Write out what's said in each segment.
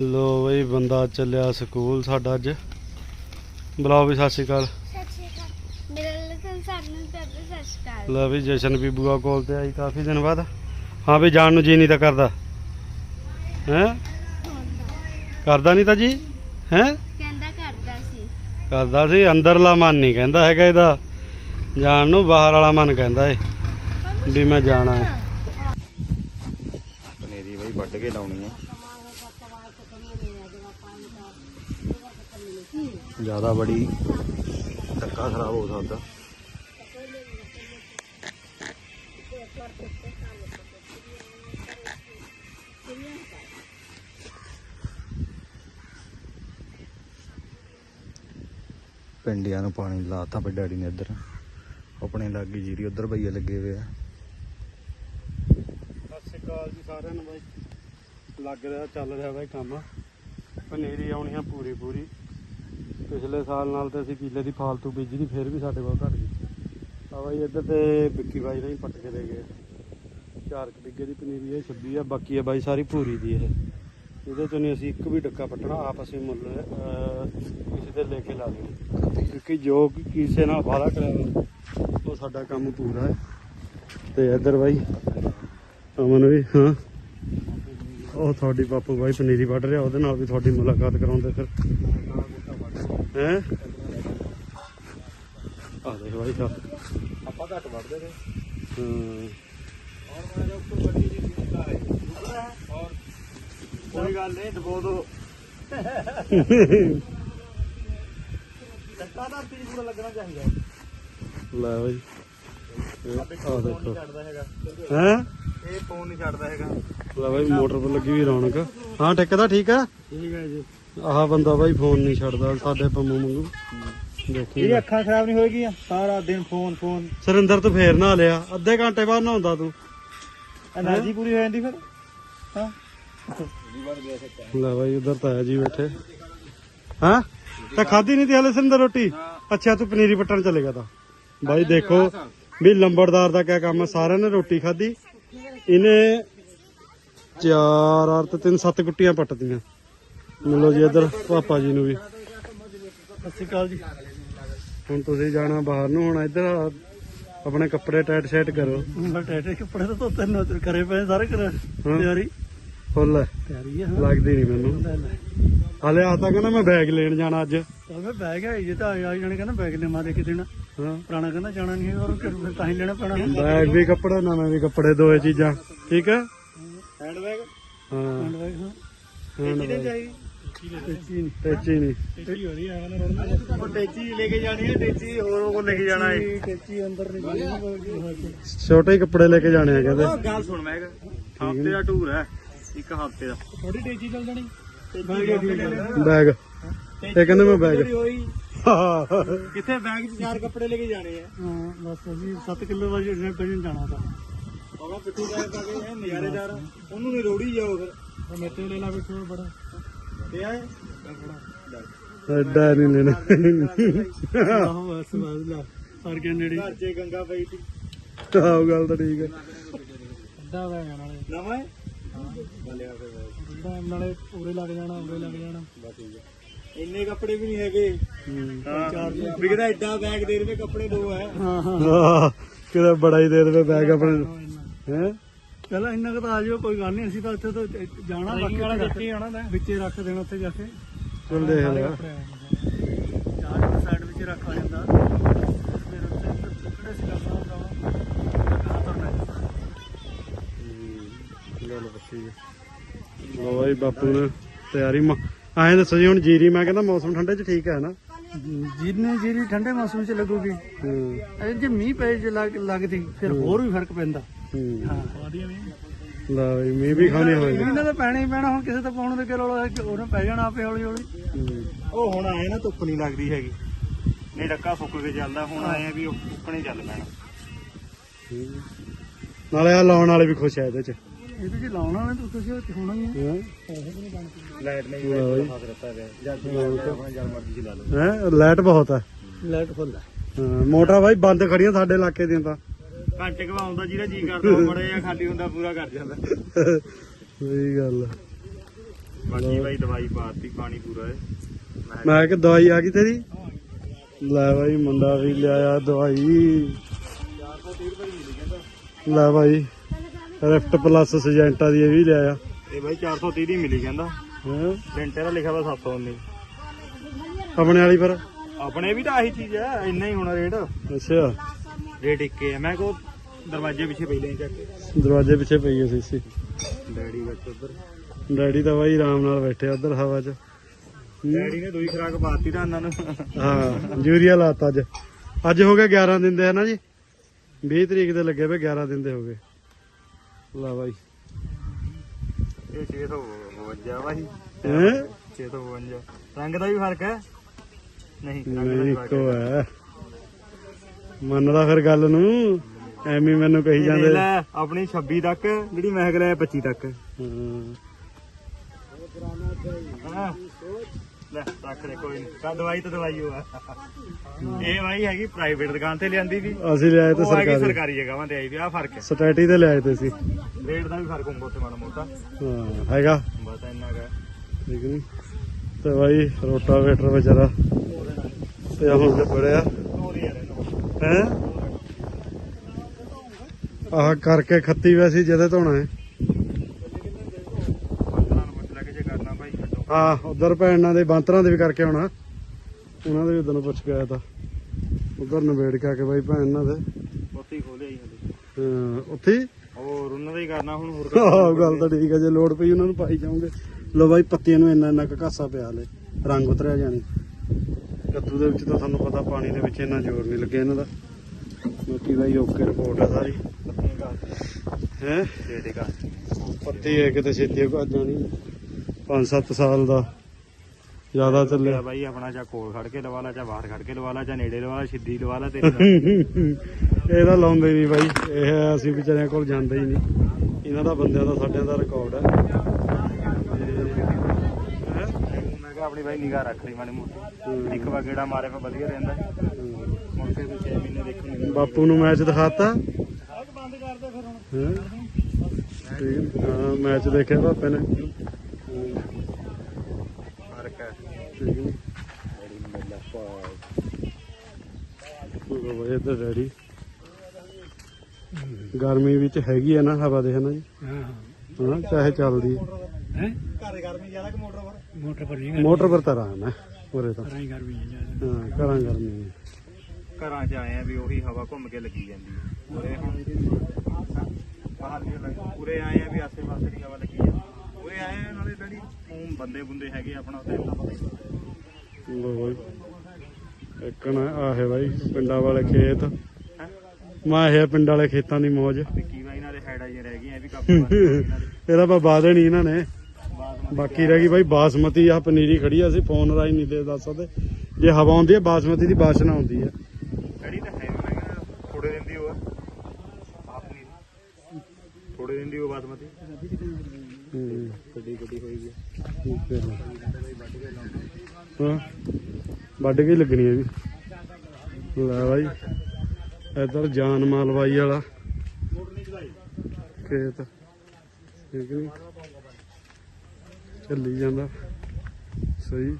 ਲੋ ਬਈ ਬੰਦਾ ਚੱਲਿਆ ਸਕੂਲ ਸਾਡਾ ਅੱਜ। ਬੁਲਾਓ ਵੀ ਸਤਿ ਸ਼੍ਰੀ ਅਕਾਲ। ਸਤਿ ਸ਼੍ਰੀ ਅਕਾਲ। ਮੇਰਾ ਲਖਨ ਸਾਨੂੰ ਤੇ ਸਤਿ ਸ਼੍ਰੀ ਅਕਾਲ। ਲੈ ਵੀ ਜਸ਼ਨ ਵੀ ਬੂਆ ਕੋਲ ਤੇ ਆਈ ਕਾਫੀ ਦਿਨ ਬਾਅਦ। ਹਾਂ ਵੀ ਜਾਣ ਨੂੰ ਜੀ ਨਹੀਂ ਤਾਂ ਕਰਦਾ। ਹੈ? ਕਰਦਾ ਨਹੀਂ ਤਾਂ ਜੀ। ਹੈ? ਕਹਿੰਦਾ ਕਰਦਾ ਸੀ। ਕਰਦਾ ਸੀ ਅੰਦਰਲਾ ਮਨ ਨਹੀਂ ਕਹਿੰਦਾ ਹੈਗਾ ਇਹਦਾ। ਜਾਣ ਨੂੰ ਬਾਹਰ ਵਾਲਾ ਮਨ ਕਹਿੰਦਾ ਏ ਵੀ ਮੈਂ ਜਾਣਾ ਹੈ ਪਨੀਰੀ ਬਈ ਵੱਢ ਕੇ ਲਾਉਣੀ ਹੈ ਜ਼ਿਆਦਾ ਬੜੀ ਧੱਕਾ ਖਰਾਬ ਹੋ ਸਕਦਾ। ਪਿੰਡੀਆਂ ਨੂੰ ਪਾਣੀ ਲਾਤਾ ਬਈ ਡੈਡੀ ਨੇ ਇੱਧਰ। ਆਪਣੇ ਲਾਗੇ ਜੀਰੀ ਉਧਰ ਭਈਏ ਲੱਗੇ ਹੋਏ ਆ। ਸਤਿ ਸ਼੍ਰੀ ਅਕਾਲ ਜੀ ਸਾਰਿਆਂ ਨੂੰ ਬਾਈ। ਲੱਗ ਰਿਹਾ, ਚੱਲ ਰਿਹਾ ਬਾਈ ਕੰਮ। ਪਨੀਰੀ ਆਉਣੀ ਆ ਪੂਰੀ ਪੂਰੀ ਪਿਛਲੇ ਸਾਲ ਨਾਲ ਤੇ ਅਸੀਂ ਕਿੱਲੇ ਦੀ ਫਾਲਤੂ ਬੀਜੀ ਦੀ ਫਿਰ ਵੀ ਸਾਡੇ ਕੋਲ ਘਟ ਗਈ। ਆ ਬਾਈ ਇੱਧਰ ਤੇ ਵਿੱਕੀ ਬਾਈ ਨੇ ਹੀ ਪੱਟ ਕੇ ਦੇ ਗਏ। 4 ਬਿੱਗੇ ਦੀ ਪਨੀਰੀ ਹੈ 26 ਆ, ਬਾਕੀ ਆ ਬਾਈ ਸਾਰੀ ਪੂਰੀ ਦੀ ਇਹ। ਇਹਦੇ ਚੋਂ ਨਹੀਂ ਅਸੀਂ ਇੱਕ ਵੀ ਡੱਕਾ ਪੱਟਣਾ, ਆਪ ਅਸੀਂ ਮੁੱਲ ਕਿਸੇ ਤੇ ਲੈ ਕੇ ਲਾ ਦੇਣਾ। ਕਿਉਂਕਿ ਜੋ ਕਿਸੇ ਨਾਲ ਵਾਦਾ ਕਰਿਆ ਉਹ ਸਾਡਾ ਕੰਮ ਪੂਰਾ ਹੈ। ਤੇ ਇੱਧਰ ਬਾਈ, ਅਮਨ ਵੀ, ਹਾਂ। ਉਹ ਤੁਹਾਡੀ ਬਾਪੂ ਬਾਈ ਪਨੀਰੀ ਵੱਢ ਰਿਹਾ, ਉਹਦੇ ਨਾਲ ਵੀ ਤੁਹਾਡੀ ਮੁਲਾਕਾਤ ਕਰਾਉਂਦੇ ਫਿਰ। ਹੈ? ਆ ਦੇਖ ਬਾਈ ਸਾਹਿਬ। ਆਪਾਂ ਘੱਟ ਵੱਢਦੇ ਨੇ। ਹਾਂ। ਔਰ ਮੈਂ ਉੱਪਰ ਵੱਡੀ ਜੀ ਦਿੱਤਾ ਹੈ। ਔਰ ਕੋਈ ਗੱਲ ਨਹੀਂ ਦਬੋ ਦੋ। ਤੀਰ ਪੂਰਾ ਲੱਗਣਾ ਚਾਹੀਦਾ। ਲੈ ਬਾਈ। ਆ ਇਹ ਦੇਖੋ। ਹੈ? ਫੋਨ ਨਹੀਂ ਛੱਡਦਾ ਹੈਗਾ। ਲੈ ਬਾਈ ਮੋਟਰ 'ਤੇ ਲੱਗੀ ਵੀ ਰੌਣਕ। ਹਾਂ ਠੇਕੇਦਾਰ ਠੀਕ ਆ। ਠੀਕ ਹੈ ਜੀ। ਆਹ ਬੰਦਾ ਬਾਈ ਫੋਨ ਨਹੀਂ ਛੱਡਦਾ ਸਾਡੇ ਪੰਮੂ ਵਾਂਗੂ। ਦੇਖੀ ਇਹ ਅੱਖਾਂ ਖਰਾਬ ਨਹੀਂ ਹੋਏਗੀਆਂ? ਸਾਰਾ ਦਿਨ ਫੋਨ ਫੋਨ। ਸਰਿੰਦਰ ਤੂੰ ਫੇਰ ਨਹਾ ਲਿਆ ਅੱਧੇ ਘੰਟੇ ਬਾਅਦ ਨਹਾਉਂਦਾ ਤੂੰ। એનર્ਜੀ ਪੂਰੀ ਹੋ ਜਾਂਦੀ ਫਿਰ? ਹਾਂ? ਲੈ ਬਾਈ ਉਧਰ ਤਾਂ ਆ ਬੈਠੇ। ਹਾਂ? ਤਾਂ ਖਾਦੀ ਨਹੀਂ ਤੇ ਹਲੇ ਸਰਿੰਦਰ ਰੋਟੀ? ਅੱਛਾ ਤੂੰ ਪਨੀਰੀ ਪੱਟਣ ਚਲੇਗਾ ਤਾਂ। ਬਾਈ ਦੇਖੋ ਵੀ ਲੰਬੜਦਾਰ ਦਾ ਕਿਆ ਕੰਮ ਸਾਰਿਆਂ ਨੇ ਰੋਟੀ ਖਾਦੀ ਇਹਨੇ ਚਾਰ ਅਰਤ ਤਿੰਨ ਸੱਤ ਗੁੱਟੀਆਂ ਪੱਟਦੀਆਂ ਮਿਲੋ ਜੀ ਇੱਧਰ ਪਾਪਾ ਜੀ ਨੂੰ ਵੀ। ਸਤਿ ਸ਼੍ਰੀ ਅਕਾਲ ਜੀ। ਹੁਣ ਤੁਸੀਂ ਜਾਣਾ ਬਾਹਰ ਨੂੰ ਹੁਣ ਇੱਧਰ ਆਪਣੇ ਕੱਪੜੇ ਟਾਈਟ ਸ਼ੈਟ ਕਰੋ। ਟੈਟੇ ਕੱਪੜੇ ਤਾਂ ਧੋਤੇ ਨਾ ਕਰੇ ਪਏ ਸਾਰੇ ਕਰ ਹਾਂ। ਤਿਆਰੀ। ਫੁੱਲ ਤਿਆਰੀ ਆ ਲੱਗਦੀ ਨਹੀਂ ਮੈਨੂੰ। ਹਲੇ ਆ ਤਾਂ ਕਹਿੰਦਾ ਮੈਂ ਬੈਗ ਲੈਣ ਜਾਣਾ ਅੱਜ। ਮੈਂ ਬੈਗ ਹੈ ਜੇ ਤਾਂ ਆ ਜਾਣੇ ਕਹਿੰਦਾ ਬੈਗ ਲੈ ਮਾਰੇ ਕਿਤੇ ਨਾ ਹਾਂ। ਪੁਰਾਣਾ ਕਹਿੰਦਾ ਜਾਣਾ ਨਹੀਂ ਹੈ ਔਰ ਫਿਰ ਤਾਂ ਹੀ ਲੈਣਾ ਪੈਣਾ। ਬੈਗ ਵੀ ਕੱਪੜੇ ਨਵੇਂ ਵੀ ਕੱਪੜੇ ਦੋਏ ਚੀਜ਼ਾਂ। ਠੀਕ ਹੈ? ਹੈਂਡ ਬੈਗ ਹਾਂ। ਹੈਂਡ ਬੈਗ ਹਾਂ bag। ਚਾਹੀਦੀ ਟੇਚੀ ਨਹੀਂ ਟੈਚੀ ਨਹੀਂ। ਟੇਚੀ ਹੋ ਰਹੀ ਹੈ ਨਾ ਉਹ ਟੇਚੀ ਲੈ ਕੇ ਜਾਣੀ ਹੈ ਟੇਚੀ ਹੋਰ ਕੋ ਲੈ ਕੇ ਜਾਣਾ ਹੈ ਟੇਚੀ ਅੰਦਰ ਨਹੀਂ ਛੋਟੇ ਕੱਪੜੇ ਲੈ ਕੇ ਜਾਣੇ ਆ ਕਹਿੰਦੇ। ਗੱਲ ਸੁਣ ਮੈਂ ਹਫ਼ਤੇ ਦਾ ਟੂਰ ਹੈ ਇੱਕ ਹਫ਼ਤੇ ਦਾ। ਥੋੜੀ ਟੇਚੀ ਚੱਲ ਜਾਣੀ। ਬੈਗ ਇਹ ਕਹਿੰਦੇ ਮੈਂ ਬੈਗ। ਕਿੱਥੇ ਬੈਗ 'ਚ ਚਾਰ ਕੱਪੜੇ ਲੈ ਕੇ ਜਾਣੇ ਆ? ਹਾਂ ਬਸ ਅਸੀਂ 7 ਕਿਲੋ ਵਜੇ ਨੇ ਪੈਣ ਜਾਣਾ ਤਾਂ। ਉਹਦਾ ਪਿੱਠੂ ਬੈਗ ਪਾ ਕੇ ਇਹ ਨਜ਼ਾਰੇਦਾਰ। ਉਹਨੂੰ ਨਹੀਂ ਰੋੜੀ ਜਾਓ ਫਿਰ। ਮੇਤੇ ਲੈ ਲਾ ਪਿੱਠੂ ਬੜਾ। ਤੇ ਆਏ ਨਹੀਂ ਲੈਣਾ। ਆਹੋ ਬਸ ਬਸ ਲਾ ਸਰ ਕੇ ਨੇੜੇ ਘਰ 'ਚ ਗੰਗਾ ਪਈ ਸੀ। ਆਹ ਗੱਲ ਤਾਂ ਠੀਕ ਹੈ। ਅੱਧਾ ਬੈਗ ਨਾਲੇ। ਨਵਾਂ ਹੈ ਬਲਿਆ ਫਿਰ ਨਾਲੇ ਪੂਰੇ ਲੱਗ ਜਾਣਾ ਉਰੇ ਲੱਗ ਜਾਣਾ। ਬਸ ਠੀਕ ਹੈ। ਇੰਨੇ ਕੱਪੜੇ ਵੀ ਨਹੀਂ ਹੈਗੇ। ਚਾਰ ਵਿਕਦਾ ਐਡਾ ਬੈਗ ਦੇ ਦੇਵੇ ਕੱਪੜੇ ਦੋ ਹੈ। ਹਾਂ ਹਾਂ। ਕਿਤੇ ਬੜਾ ਹੀ ਦੇ ਦੇਵੇ ਬੈਗ ਆਪਣੇ ਹੈ? ਚਲੋ ਇੰਨਾ ਕੁ ਤਾਂ ਆ ਜਾਓ ਕੋਈ ਗੱਲ ਨਹੀਂ ਅਸੀਂ ਤਾਂ ਇੱਥੇ ਤੋਂ ਜਾਣਾ ਬਾਕੀ ਵਾਲਾ ਕਿੱਥੇ ਆਣਾ ਤਾਂ। ਵਿੱਚੇ ਰੱਖ ਦੇਣਾ ਉੱਥੇ ਜਾ ਕੇ। ਚਲ ਦੇਖ ਲੈ ਚਾਰ ਦੇ ਸਾਈਡ ਵਿੱਚ ਰੱਖ ਆ ਜਾਂਦਾ। ਫਿਰ ਉੱਥੇ ਸੀ ਲੱਗਣਾ ਲੋ ਬਾਈ ਬਾਪੂ ਨੇ ਤਿਆਰੀ ਮ- ਐਂ ਦੱਸੋ ਜੀ ਹੁਣ ਜੀਰੀ ਮੈਂ ਕਹਿੰਦਾ ਮੌਸਮ ਠੰਡੇ ਚ ਠੀਕ ਹੈ ਨਾ? ਜਿੰਨੇ ਜਿਹੜੀ ਠੰਡੇ ਮੌਸਮ 'ਚ ਲੱਗੂਗੀ। ਹੂੰ। ਅਜੇ ਜੇ ਮੀਂਹ ਪਏ ਜੇ ਲੱਗ ਲੱਗਦੀ ਫਿਰ ਹੋਰ ਵੀ ਫ਼ਰਕ ਪੈਂਦਾ। ਹੂੰ। ਹਾਂ ਵਧੀਆ ਮੀਂਹ ਲਾ ਬਈ ਮੀਂਹ ਵੀ ਖਾਣੇ ਹੋਏ ਨੇ ਇਹਨਾਂ ਤਾਂ ਪੈਣਾ ਹੀ ਪੈਣਾ ਹੁਣ ਕਿਸੇ ਤੋਂ ਪਾਉਣ ਦੇ ਕਿ ਰੌਲਾ ਹੈ ਕਿ ਉਹਨੇ ਪੈ ਜਾਣਾ ਆਪੇ ਹੌਲੀ ਹੌਲੀ। ਹੂੰ। ਉਹ ਹੁਣ ਆਏ ਨਾ ਧੁੱਪ ਨਹੀਂ ਲੱਗਦੀ ਹੈਗੀ। ਨਹੀਂ ਡੱਕਾ ਸੁੱਕ ਕੇ ਚੱਲਦਾ ਹੁਣ ਆਏ ਆ ਵੀ ਉੱਕਣੇ ਚੱਲ ਪੈਣਾ। ਨਾਲੇ ਆ ਲਾਉਣ ਵਾਲੇ ਵੀ ਖੁਸ਼ ਆ ਇਹਦੇ ਚ। ਇਹਦੇ ਚ ਲਾਉਣਾ ਨੇ ਤਾਂ ਤੁਸੀਂ ਹੋਣਾ ਹੀ ਹੈ ਹੈਂ? ਲਾਈਟ ਨਹੀਂ ਵਾਹ ਬਈ। ਫਸ ਰੱਖਾ ਗਿਆ ਜਦ ਆਪਣਾ ਜਦ ਮਰਜ਼ੀ ਚਲਾ ਲਓ। ਹੈਂ? ਲਾਈਟ ਬਹੁਤ ਹੈ ਲਾਈਟ ਫੁੱਲ ਹੈ ਹਾਂ, ਮੋਟਰਾਂ ਬਾਈ ਬੰਦ ਖੜੀਆਂ ਸਾਡੇ ਇਲਾਕੇ ਦੀਆਂ ਤਾਂ। ਘੰਟੇ ਘਵਾਉਂਦਾ ਜਿਹੜਾ ਜੀ ਕਰਦਾ ਉਹ ਬੜੇ ਆ ਖਾਲੀ ਹੁੰਦਾ ਪੂਰਾ ਕਰ ਜਾਂਦਾ। ਸਹੀ ਗੱਲ ਆ। ਬਾਕੀ ਬਾਈ ਦਵਾਈ ਪਾਤੀ ਪਾਣੀ ਪੂਰਾ ਹੈ ਮੈਂ ਕਿ ਦਵਾਈ ਆ ਗਈ ਤੇਰੀ? ਲੈ ਬਾਈ ਮੁੰਡਾ ਵੀ ਲਿਆਇਆ ਦਵਾਈ। 430 ਰੁਪਏ ਦੀ ਮਿਲੀ ਕਹਿੰਦਾ ਲੈ ਬਾਈ ਰਿਫਟ ਪਲੱਸ ਸਜੈਂਟਾ ਦੀ ਇਹ ਵੀ ਲਿਆਇਆ। ਇਹ ਬਾਈ 430 ਦੀ ਮਿਲੀ ਕਹਿੰਦਾ। ਹੈਂ? ਸੈਂਟਰ ਦਾ ਲਿਖਿਆ ਵਾ 719 ਆਪਣੇ ਵਾਲੀ ਪਰ ਆਪਣੇ ਵੀ ਤਾਂ ਆਹੀ ਚੀਜ਼ ਹੈ ਇੰਨਾ ਹੀ ਹੋਣਾ ਰੇਟ। ਅੱਛਾ। ਰੇਟ ਇੱਕੇ ਹੈ। ਮੈਂ ਕੋ ਦਰਵਾਜ਼ੇ ਪਿੱਛੇ ਪਹਿਲੇ ਹੀ ਚੱਕ ਦਰਵਾਜ਼ੇ ਪਿੱਛੇ ਪਈ ਹੋਈ ਸੀ ਡੈਡੀ ਵਿੱਚ ਉਧਰ। ਡੈਡੀ ਤਾਂ ਬਾਈ ਆਰਾਮ ਨਾਲ ਬੈਠੇ ਉਧਰ ਹਵਾ 'ਚ। ਡੈਡੀ ਨੇ ਦੂਈ ਖਰਾਕ ਪਾਤੀ ਤਾਂ ਇਹਨਾਂ ਨੂੰ। ਹਾਂ ਯੂਰੀਆ ਲਾਤਾ ਅੱਜ। ਅੱਜ ਹੋ ਗਏ 11 ਦਿਨ ਦੇ ਹੈ ਨਾ ਜੀ? 20 ਤਰੀਕ ਦੇ ਲੱਗੇ ਵੇ 11 ਦਿਨ ਦੇ ਹੋ ਗਏ। ਲਾ ਬਾਈ। ਇਹ 652 ਵਾਹੀ ਹੈਂ? 652 ਰੰਗ ਦਾ ਵੀ ਫ਼ਰਕ ਹੈ? ਨਹੀਂ ਰੰਗ ਦਾ ਵੀ ਫ਼ਰਕ ਇੱਕੋ ਹੈ। ਮੰਨਦਾ ਫਿਰ ਗੱਲ ਨੂੰ ਐਵੇਂ ਹੀ ਮੈਨੂੰ ਕਹੀ ਜਾਂਦੇ। ਲੈ ਆਪਣੀ 26 ਤੱਕ ਜਿਹੜੀ ਮਹਿਕ ਲੈ 25 ਤੱਕ। ਹਾਂ। ਹਾਂ ਲੈ ਰੱਖ ਦੇ ਕੋਈ ਨਹੀਂ ਦਵਾਈ ਤਾਂ ਦਵਾਈ ਹੋਆ ਇਹ ਵਾਈ ਹੈਗੀ ਪ੍ਰਾਈਵੇਟ ਦੁਕਾਨ ਤੇ ਲਿਆਂਦੀ ਵੀ ਅਸੀਂ ਲਿਆਏ ਤੇ ਉਹ ਹੈਗੀ ਸਰਕਾਰੀ। ਸਰਕਾਰੀ ਜਗ੍ਹਾਵਾਂ ਤੇ ਆਈ ਵੀ ਆ ਫ਼ਰਕ ਹੈ। ਸਟੈਟੀ ਤੇ ਲਿਆਏ ਤੇ ਸੀ। ਰੇਟ ਦਾ ਵੀ ਫ਼ਰਕ ਹੁੰਦਾ ਉੱਥੇ ਮਾੜਾ ਮੋਟਾ। ਹਾਂ ਹੈਗਾ। ਬਸ ਇੰਨਾ ਕਾ ਠੀਕ ਨਹੀਂ ਤੇ ਬਾਈ ਰੋਟਾਵੇਟਰ ਵਿਚਾਰਾ। ਤੇ ਹੁਣ ਤੇ ਬੜਿਆ ਹੈ ਆਹ ਕਰਕੇ ਖੱਤੀ ਵੈਸੀ ਜਦੇ ਧੋਣਾ ਹੈ। 15 ਨੂੰ ਪੁੱਛ ਲੈ ਕੇ ਜੇ ਕਰਨਾ ਭਾਈ ਛੱਡੋ ਹਾਂ ਉਧਰ ਭੈਣਾਂ ਦੇ ਬਾਂਤਰਾਂ ਦੇ ਵੀ ਕਰਕੇ ਆਉਣਾ। ਉਹਨਾਂ ਦੇ ਵੀ ਉਦੋਂ ਪੁੱਛ ਕੇ ਆਇਆ ਤਾਂ। ਉਧਰ ਨਵੇੜ ਕੇ ਆ ਕੇ ਬਾਈ ਭੈਣ ਨਾਲ। ਦੇ ਉੱਥੇ ਹੀ ਖੋਲਿਆ ਹੀ ਹਲੇ। ਹਾਂ, ਉੱਥੇ ਹੀ? ਹੋਰ ਉਹਨਾਂ ਦਾ ਹੀ ਕਰਨਾ ਹੁਣ ਹੋਰ ਆਹ ਗੱਲ ਤਾਂ ਠੀਕ ਹੈ ਜੇ ਲੋੜ ਪਈ ਉਹਨਾਂ ਨੂੰ ਪਾਈ ਜਾਓਗੇ। ਲੋ ਬਾਈ ਪੱਤੀਆਂ ਨੂੰ ਇੰਨਾ ਇੰਨਾ ਕੁ ਘਾਸਾ ਪਿਆ ਲੈ ਰੰਗ ਉਤਰਿਆ ਜਾਣੀ। ਕੱਦੂ ਦੇ ਵਿੱਚ ਤਾਂ ਤੁਹਾਨੂੰ ਪਤਾ ਪਾਣੀ ਦੇ ਵਿੱਚ ਇੰਨਾ ਜ਼ੋਰ ਨਹੀਂ ਲੱਗਿਆ ਇਹਨਾਂ ਦਾ। ਬਾਕੀ ਬਾਈ ਓਕੇ ਰਿਪੋਰਟ ਆ ਸਾਰੀ। ਹੈ? ਪੱਤੀ ਹੈ ਕਿਤੇ ਛੇਤੀ ਘਾ ਜਾਣੀ 5-7 ਸਾਲ ਦਾ ਜ਼ਿਆਦਾ ਚੱਲਿਆ। ਬਾਈ ਆਪਣਾ ਚਾ ਕੋਲ ਖੜ ਕੇ ਲਵਾ ਲਾ ਚਾ ਬਾਹਰ ਖੜ ਕੇ ਲਵਾ ਲਾ ਚਾ ਨੇੜੇ ਲਵਾ ਲਾ ਸਿੱਧੀ ਲਵਾ ਲਾ ਤੇਰੀ ਦਾ। ਇਹਦਾ ਲਾਉਂਦੇ ਨਹੀਂ ਬਾਈ। ਇਹ ਅਸੀਂ ਵਿਚਾਰਿਆਂ ਕੋਲ ਜਾਂਦੇ ਹੀ ਨਹੀਂ। ਇਹਨਾਂ ਦਾ ਬੰਦਿਆਂ ਦਾ ਸਾਡਿਆਂ ਦਾ ਰਿਕਾਰਡ ਹੈਂ? ਮੈਂ ਕਿਹਾ ਆਪਣੀ ਬਾਈ ਨਿਗਾਹ ਰੱਖ ਲਈ ਮਾੜੀ ਮੋਟੀ। ਇੱਕ ਵਾਰ ਗੇੜਾ ਮਾਰੇ ਪਾ ਵਧੀਆ ਰਹਿੰਦਾ। ਮੁੜ ਕੇ ਤੇ 6 ਮਹੀਨੇ ਦੇਖਣ ਨੂੰ ਬਾਪੂ ਨੂੰ ਮੈਚ ਦਿਖਾਤਾ। ਬੰਦ ਕਰ ਦੇ ਫਿਰ ਹੁਣ। ਹੈਂ? ਠੀਕ। ਹੈ। ਹਾਂ ਮੈਚ ਦੇਖਿਆ ਪਾਪੇ ਨੇ। ਫ਼ਰਕ ਹੈ। ਗਰਮੀ ਵਿੱਚ ਹੈਗੀ ਆ ਨਾ ਹਵਾ ਦੇਖ ਨਾ ਜੀ। ਹਾਂ ਚਾਹੇ ਚੱਲਦੀ ਹੈ ਹੈ? ਘਰ ਗਰਮੀ ਜ਼ਿਆਦਾ ਕਿ ਮੋਟਰ ਪਰ? ਮੋਟਰ ਪਰ ਨਹੀਂ ਮੋਟਰ ਪਰ ਤਾਂ ਆਰਾਮ ਹੈ ਉਰੇ ਤਾਂ। ਕਰਾਈ ਗਰਮੀ ਹੈ ਘਰਾਂ ਗਰਮੀ ਹੈ ਘਰਾਂ 'ਚ ਆਏ ਆ ਵੀ ਉਹੀ ਹਵਾ ਘੁੰਮ ਕੇ ਲੱਗੀ ਜਾਂਦੀ ਹੈ। ਉਰੇ ਹੁਣ ਬਾਹਰ ਨਹੀਂ ਲੱਗ ਉਰੇ ਆਏ ਆ ਵੀ ਆਸੇ ਪਾਸੇ ਦੀ ਹਵਾ ਲੱਗੀ ਜਾਂਦੀ ਉਰੇ ਆਏ ਆ ਨਾਲੇ ਡੈਡੀ ਉਹ ਬੰਦੇ ਬੁੰਦੇ ਹੈਗੇ ਆਪਣਾ ਉੱਥੇ ਇੰਨਾ ਪਤਾ ਹੀ ਨਹੀਂ ਲੋ ਬਾਈ ਇੱਕ ਨਾ ਆਹੇ ਬਾਈ ਪਿੰਡਾਂ ਵਾਲੇ ਖੇਤ। ਹੈਂ? ਮੈਂ ਇਹ ਪਿੰਡ ਵਾਲੇ ਖੇਤਾਂ ਦੀ ਮੌਜ। ਵਿੱਕੀ ਬਾਈ ਨਾਲ ਦੇ ਹੈਡਾਂ ਜਿਹੀਆਂ ਰਹਿ ਗਈਆਂ ਇਹ ਵੀ ਕਰ ਇਹਨਾਂ ਦੇ। ਇਹਦਾ ਬਾ ਬਾਦੇ ਨਹੀਂ ਇਹਨਾਂ ਨੇ। ਬਾਕੀ ਰਹਿ ਗਈ ਬਾਈ ਬਾਸਮਤੀ ਆ ਪਨੀਰੀ ਖੜੀ ਆ ਅਸੀਂ ਫੋਨ ਰਾਈ ਨਹੀਂ ਦੇ ਦੱਸ ਸਕਦੇ। ਜੇ ਹਵਾ ਆਉਂਦੀ ਹੈ ਬਾਸਮਤੀ ਦੀ ਬਾਸ਼ਨਾ ਆਉਂਦੀ ਹੈ ਡੈਡੀ ਤਾਂ ਹੈ ਮੈਂ ਕਿਹਾ ਥੋੜੇ ਦਿਨ ਦੀ ਉਹ ਆ। ਆਪਣੀ ਥੋੜੇ ਦਿਨ ਦੀ ਉਹ ਬਾਸਮਤੀ। ਹੂੰ। ਗੱਡੀ ਗੱਡੀ ਹੋਈ ਗਈ ਠੀਕ ਹੈ। ਹਾਂ। ਵੱਢ ਕੇ ਲੱਗਣੀ ਹੈ ਵੀ ਲੈ ਬਾਈ ਇਧਰ ਜਾਨ ਮਾਲ ਬਾਈ ਵਾਲਾ। ਖੇਤ। ਠੀਕ ਨਹੀਂ ਚੱਲੀ ਜਾਂਦਾ। ਸਹੀ।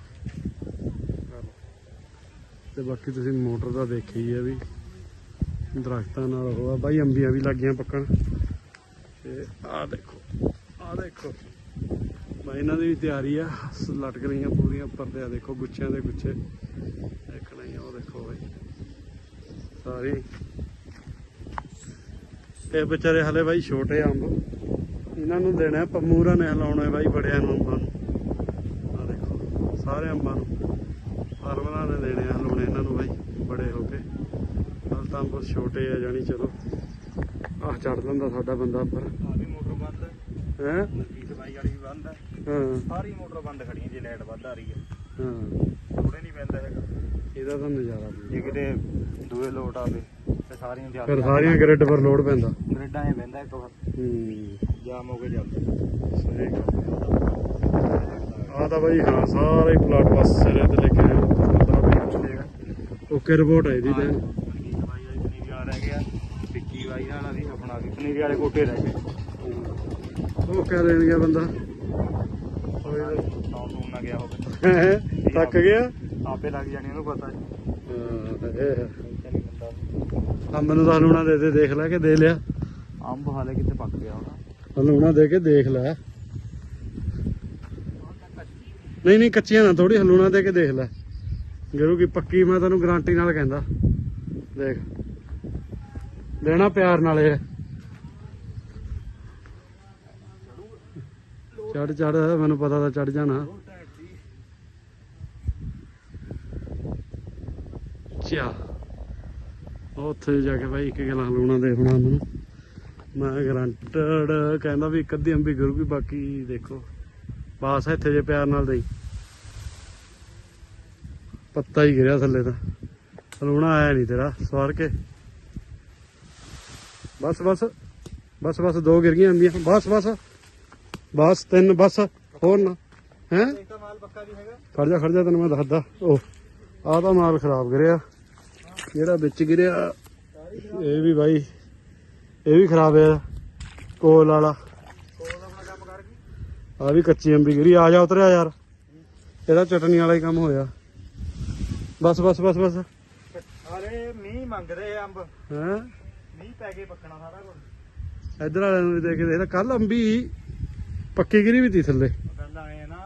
ਤੇ ਬਾਕੀ ਤੁਸੀਂ ਮੋਟਰ ਦਾ ਦੇਖੀ ਹੈ ਵੀ, ਦਰਖਤਾਂ ਨਾਲ ਉਹ ਆ। ਬਾਈ ਅੰਬੀਆਂ ਵੀ ਲੱਗੀਆਂ ਪੱਕਣ। ਤੇ ਆਹ ਦੇਖੋ ਆਹ ਦੇਖੋ। ਬਾਈ ਇਹਨਾਂ ਦੀ ਵੀ ਤਿਆਰੀ ਆ। ਲਟਕ ਰਹੀਆਂ ਪੂਰੀਆਂ ਉੱਪਰ ਆ ਦੇਖੋ, ਗੁੱਛਿਆਂ ਦੇ ਗੁੱਛੇ। ਦੇਖਣਾ ਹੀ ਉਹ ਦੇਖੋ ਬਾਈ। ਸਾਰੀ। ਇਹ ਵਿਚਾਰੇ ਹਲੇ ਬਾਈ ਛੋਟੇ ਅੰਬ। ਇਹਨਾਂ ਨੂੰ ਦੇਣਾ ਪੰਮੂਰਾ ਨੇ ਹਲਾਉਣਾ ਬਾਈ ਬੜਿਆਂ ਨੂੰ ਅੰਬਾਂ ਨੂੰ। ਆ ਦੇਖੋ ਸਾਰੇ ਅੰਬਾਂ ਨੂੰ। ਫਾਰਮਰਾਂ ਨੇ ਦੇਣੇ ਆ ਹਲਾਉਣੇ ਇਹਨਾਂ ਨੂੰ ਬਾਈ ਬੜੇ ਹੋ ਕੇ। ਹਲ ਤਾਂ ਅੰਬ ਛੋਟੇ ਆ ਜਾਣੀ ਚਲੋ। ਆਹ ਚੜ ਲੈਂਦਾ ਸਾਡਾ ਬੰਦਾ ਉੱਪਰ। ਆ ਵੀ ਮੋਟਰ ਬੰਦ ਹੈ। ਹੈ? ਨਰਜੀਤ ਬਾਈ ਵਾਲੀ ਵੀ ਬੰਦ ਹੈ। ਹਾਂ। ਸਾਰੀ ਮੋਟਰ ਬੰਦ ਖੜੀਆਂ ਜੇ ਲਾਈਟ ਵੱਧ ਆ ਰਹੀ ਹੈ। ਹਾਂ। ਥੋੜੇ ਨਹੀਂ ਪੈਂਦਾ ਹੈਗਾ। ਇਹਦਾ ਤਾਂ ਨਜ਼ਾਰਾ ਜੇ ਕਿਤੇ ਦੂਏ ਲੋਟ ਆਵੇ ਤੇ ਸਾਰੀਆਂ ਫਿਰ ਸਾਰੀਆਂ ਗ੍ਰਿਡ ਪਰ ਲੋਡ ਪੈਂਦਾ। ਗ੍ਰਿਡਾਂ 'ਚ ਬਹਿੰਦਾ ਇੱਕ ਵਾਰ। ਹੂੰ। ਜਾਮ ਹੋ ਕੇ ਚੱਲਦਾ ਸਹੀ ਆ ਤਾਂ ਬਾਈ ਹਾਂ ਸਾਰੇ ਪਲਾਟ ਪਾਸ ਸਿਰੇ ਤੇ ਲੈ ਕੇ ਆਏ। ਬੰਦਾ ਵੀ ਪੁੱਛ ਲੇਗਾ ਓਕੇ ਰਿਪੋਰਟ ਹੈ ਇਹਦੀ ਤਾਂ। ਬਾਈ ਵਾਲੀ ਪਨੀਰੀ ਵਾਲਾ ਰਹਿ ਗਿਆ। ਵਿੱਕੀ ਬਾਈ ਵਾਲਾ ਵੀ ਆਪਣਾ ਵੀ ਪਨੀਰੀ ਵਾਲੇ ਕੋਟੇ ਰਹਿ ਗਏ। ਉਹ ਕਹਿ ਗਿਆ ਬੰਦਾ। ਸੌਂ ਸੌਂ ਨਾ ਗਿਆ ਹੋਵੇ। ਥੱਕ ਗਿਆ? ਆਪੇ ਲੱਗ ਜਾਣੀ ਉਹਨੂੰ ਪਤਾ ਜੀ। ਹਾਂ, ਇਹ ਹੈ। ਚਲੀ ਬੰਦਾ ਅੰਬ ਨੂੰ ਤਾਂ ਲੂਣਾ ਦੇ ਦੇ ਦੇਖ ਲੈ ਕਿ ਦੇ ਲਿਆ। ਅੰਬ ਹਾਲੇ ਕਿਤੇ ਪੱਕ ਗਿਆ ਹੋਣਾ। ਲੂਣਾ ਦੇ ਕੇ ਦੇਖ ਲੈ। ਨਹੀਂ ਨਹੀਂ, ਕੱਚੀਆਂ ਨਾ ਥੋੜੀ ਹਲੂਣਾ ਦੇ ਕੇ ਦੇਖ ਲੈ। ਗੁਰੂ ਕੀ ਪੱਕੀ, ਮੈਂ ਤੈਨੂੰ ਗਾਰੰਟੀ ਨਾਲ ਕਹਿੰਦਾ। ਦੇਖ। ਦੇਣਾ ਪਿਆਰ ਨਾਲ ਇਹ। ਚੜ ਚੜ ਮੈਨੂੰ ਪਤਾ ਤਾਂ ਚੜ ਜਾਣਾ। ਚਾ। ਉੱਥੇ ਜਾ ਕੇ ਭਾਈ ਇੱਕ ਗਲਾ ਲੂਣਾ ਦੇ ਹੋਣਾ ਮੈਨੂੰ। ਮੈਂ ਗਰੰਟਡ, ਕਹਿੰਦਾ ਵੀ ਇੱਕ ਅੱਧੀ ਅੰਬੀ ਗਿਰੂਗੀ, ਬਾਕੀ ਦੇਖੋ। ਬਾਸ ਇੱਥੇ ਜੇ ਪਿਆਰ ਨਾਲ ਦੇਈ। ਪੱਤਾ ਹੀ ਗਿਰਿਆ ਥੱਲੇ ਤਾਂ। ਰੋਣਾ ਆਇਆ ਨਹੀਂ ਤੇਰਾ, ਸਵਾਰ ਕੇ। ਬਸ ਬਸ ਬਸ ਬਸ, ਦੋ ਗਿਰ ਗਈਆਂ ਅੰਬੀਆਂ ਬਸ ਬਸ ਬਸ, ਤਿੰਨ, ਬਸ, ਹੋਰ ਨਾ। ਹੈ? ਖੜ ਜਾ ਖੜ ਜਾ, ਤੈਨੂੰ ਮੈਂ ਦੱਸਦਾ। ਉਹ ਆਹ ਤਾਂ ਮਾਲ ਖਰਾਬ ਗਿਰਿਆ। ਜਿਹੜਾ ਵਿੱਚ ਗਿਰਿਆ, ਇਹ ਵੀ ਬਾਈ ਇਹ ਵੀ ਖਰਾਬ ਹੈ ਕੋਲ ਵਾਲਾ। ਆ ਵੀ ਕੱਚੀ ਅੰਬੀ ਗਿਰੀ। ਆ ਜਾ ਉਤਰਿਆ ਯਾਰ। ਇਹਦਾ ਚਟਨੀ ਵਾਲਾ ਹੀ ਕੰਮ ਹੋਇਆ। ਬਸ ਬਸ ਬਸ ਬਸ। ਹਾਲੇ ਮੀਂਹ ਮੰਗਦੇ ਅੰਬ। ਹੈ? ਮੀਂਹ ਪੈ ਕੇ ਪੱਕਣਾ ਸਾਰਾ ਕੁਝ ਇੱਧਰ ਵਾਲਿਆਂ ਨੂੰ ਵੀ ਦੇਖ ਕੇ ਦੇਖਦਾ ਕੱਲ ਅੰਬੀ ਪੱਕੀ ਗਿਰੀ ਵੀ ਤੀ ਥੱਲੇ। ਗੱਲ ਆਏ ਆ ਨਾ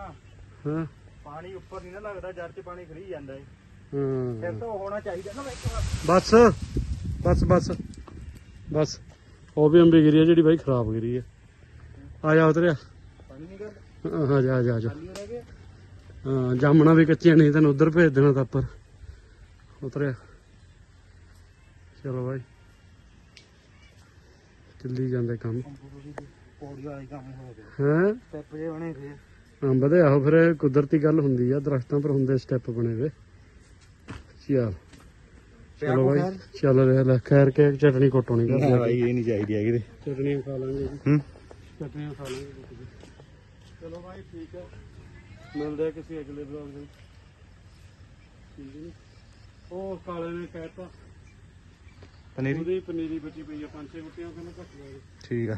ਹਾਂ? ਪਾਣੀ ਉੱਪਰ ਨਹੀਂ ਨਾ ਲੱਗਦਾ ਜੜ 'ਚ ਪਾਣੀ ਖੜੀ ਜਾਂਦਾ ਏ। ਹਾਂ। ਫਿਰ ਤਾਂ ਹੋਣਾ ਚਾਹੀਦਾ ਨਾ ਬਸ ਬਸ ਬਸ। ਬਸ। ਉਹ ਵੀ ਅੰਬੀ ਗਿਰੀ ਹੈ ਜਿਹੜੀ ਬਾਈ ਖਰਾਬ ਗਿਰੀ ਹੈ ਆ। ਜਾ ਉਤਰਿਆ। ਪਾਣੀ ਨਹੀਂ ਕਰ ਆ ਜਾ ਆ ਜਾ, ਆ ਜਾ ਹੋ ਜਾਮਣਾ ਵੀ ਕੱਚੀਆਂ ਨਹੀਂ ਤੈਨੂੰ ਉਧਰ ਭੇਜ ਦੇਣਾ ਤਾਂ ਉੱਪਰ। ਉਤਰਿਆ। ਚਲੋ ਬਾਈ। ਚੱਲੀ ਜਾਂਦੇ ਕੰਮ। ਪੌੜੀ ਵਾਲਾ ਹੀ ਕੰਮ ਹੋ ਗਿਆ ਹੈ? ਸਟੈਪ ਜੇ ਬਣੇ ਦੇ ਆਹੋ ਫਿਰ ਕੁਦਰਤੀ ਗੱਲ ਹੁੰਦੀ ਆ ਦਰਖਤਾਂ ਪਰ ਹੁੰਦੇ ਸਟੈਪ ਬਣੇ ਵੇ ਚੱਲ। ਚਲੋ ਬਾਈ ਚੱਲ ਰਿਹਾ ਲੈ ਖੈਰ ਕੇ ਚਟਨੀ ਕੋਟਣੀ ਕਰ ਨਾ ਭਾਈ ਇਹ ਨਹੀਂ ਚਾਹੀਦੀ ਹੈਗੀ ਤੇ। ਚਟਨੀਆਂ ਖਾ ਲਾਂਗੇ ਜੀ। ਹੂੰ? ਚਟਨੀਆਂ ਖਾ ਲਾਂਗੇ। ਚਲੋ ਭਾਈ ਠੀਕ ਹੈ ਮਿਲਦੇ ਆ ਕਿਸੇ ਅਗਲੇ ਬਲੌਗ ਦੇ। ਉਹ ਕਾਲੇ ਨੇ ਕਹਿਤਾ। ਪਨੀਰੀ? ਉਹਦੀ ਪਨੀਰੀ ਬਚੀ ਪਈ ਆ ਪੰਜ ਛੇ ਗੁੱਟੀਆਂ ਕਹਿੰਦਾ ਘੱਟ ਲੈ ਠੀਕ ਆ।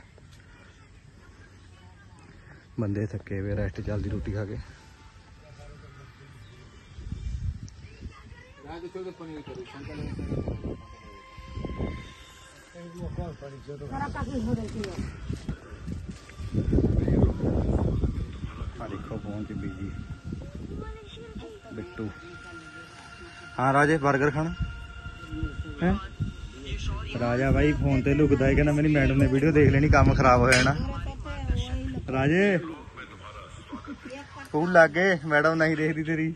ਬੰਦੇ ਥੱਕੇ ਵੇ ਰੈਸਟ ਚੱਲਦੀ ਰੋਟੀ ਖਾ ਕੇ। ਦੇਖੋ ਫੋਨ ਚ ਬੀਜੀ ਬਿੱਟੂ। ਹਾਂ ਰਾਜੇ 버ਗਰ ਖਾਣਾ? ਹੈ? ਰਾਜਾ ਬਾਈ ਫੋਨ ਤੇ ਲੁਕਦਾ ਹੈ ਕਹਿੰਦਾ ਮੇਰੀ ਮੈਡਮ ਨੇ ਵੀਡੀਓ ਦੇਖ ਲੈਣੀ ਕੰਮ ਖਰਾਬ ਹੋ ਜਾਣਾ ਰਾਜੇ। ਤੂੰ ਲੱਗੇ ਮੈਡਮ ਨਹੀਂ ਦੇਖਦੀ ਤੇਰੀ।